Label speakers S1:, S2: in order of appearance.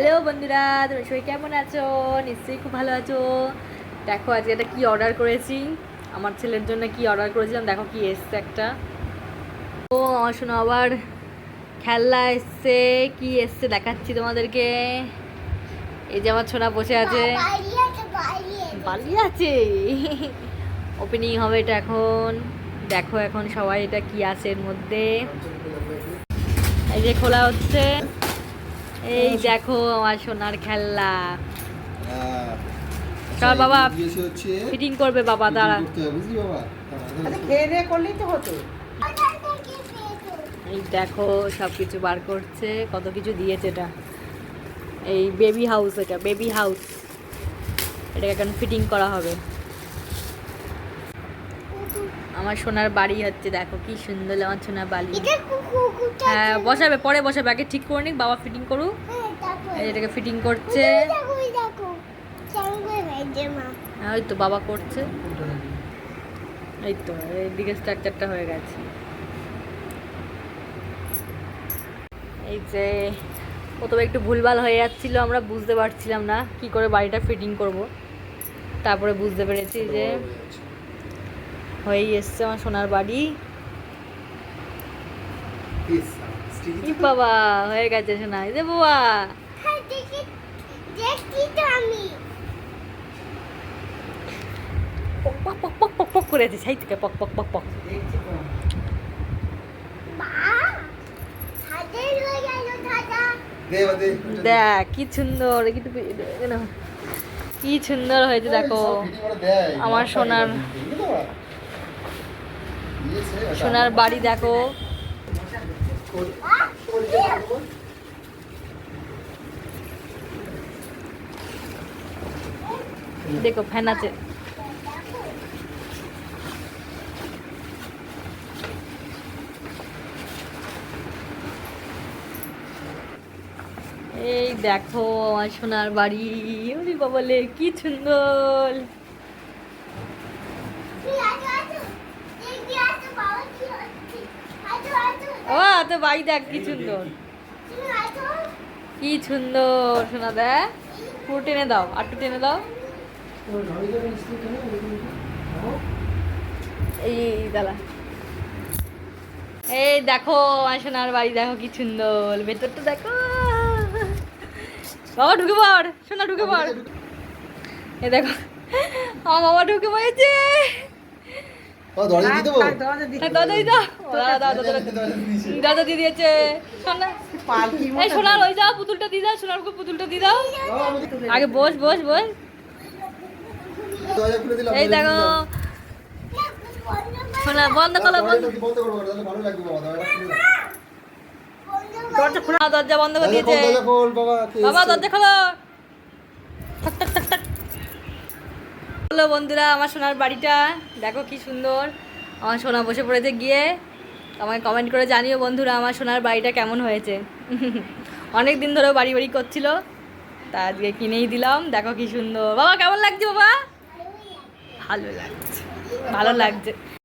S1: Hello বন্ধুরা, তোমরা সবাই কেমন আছো? নিশ্চয়ই খুব ভালো আছো। দেখো, আজকে একটা কি অর্ডার করেছি? আমার ছেলের জন্য কি অর্ডার করেছিলাম? দেখো, কি এসছে একটা। ও শোনো, আবার খেলনা এসছে। কি এসছে দেখাচ্ছি তোমাদেরকে। এই যে আমার ছোনা বসে আছে। বালি আছে। ওপেনিং হবে এটা এখন। দেখো এখন সবাই এটা কি আছে এর মধ্যে। এই যে খোলা হচ্ছে। এই দেখো আমার সোনার খেলনা। চল বাবা, ফিটিং করবে বাবা দাঁড়া।
S2: আচ্ছা
S1: এই দেখো সব কিছু বার করছে কত কিছু দিয়েছে এটা। এই বেবি হাউস এটা বেবি হাউস এটাকে এখন ফিটিং করা হবে। আমার সোনার বাড়ি হচ্ছে দেখো কি সুন্দর আমার সোনার বাড়ি হ্যাঁ বসাবে পরে বসাবে আগে ঠিক করে নিক বাবা ফিটিং করুক। এই যে এটাকে ফিটিং করছে। হ্যাঁ, ওই তো বাবা করছে। এই তো এইদিকে স্ট্রাকচারটা হয়ে গেছে। এই যে প্রথমে একটু ভুলভাল হয়ে যাচ্ছিল আমরা বুঝতে পারছিলাম না কি করে বাড়িটা ফিটিং করব। তারপরে বুঝতে পেরেছি যে হয়েই এসছে আমার সোনার বাড়ি। বাবা হয়ে গেছে সোনা। এই যে বাবা পক পক পক পক পক পক করে আছে সেই থেকে পক পক পক পক। দেখ কি সুন্দর কিন্তু কি সুন্দর হয়েছে দেখো। আমার সোনার সোনার বাড়ি দেখো। দেখো, ফ্যান আছে। এই দেখো আমার সোনার বাড়ি। ওরে বাবালে, কি সুন্দর। ও, তো বাড়ি দেখ, কি সুন্দর। কি সুন্দর, সোনা দেখ পুরো টেনে দাও আটটু টেনে দাও। এই দাদা এই দেখো, আমার সোনার বাড়ি, দেখো কি সুন্দর। ভেতরটা দেখো। বাবা, ঢুকে পড়, সোনা ঢুকে পড়। এই দেখো, আমার বাবা ঢুকে পড়েছে।
S3: দরজা দিয়ে দেবো?
S2: দরজা দিয়ে
S1: হ্যাঁ, দাদা দাদা দাদা। দাদা দাদা দিয়ে দিয়েছে। এই সোনার ওই দাও পুতুলটা দিয়ে দাও সোনার পুতুলটা দিয়ে দাও। আগে বস বস বস। এই দেখো। সোনা বন্ধ করো বন্ধ।
S3: দরজা খুলে।
S1: দরজা বন্ধ করে দিয়েছে।
S3: দরজা খোল, বাবা?
S1: দরজা খোলো। ঠাক ঠাক হলো বন্ধুরা আমার সোনার বাড়িটা। দেখো কি সুন্দর। আমার সোনা বসে পড়েছে গিয়ে। আমাকে কমেন্ট করে জানিও বন্ধুরা আমার সোনার বাড়িটা কেমন হয়েছে। অনেক দিন ধরে বাড়ি বাড়ি করছিল। তা আজকে কিনেই দিলাম। দেখো কি সুন্দর। বাবা, কেমন লাগছে বাবা? ভালো লাগছে। ভালো লাগছে।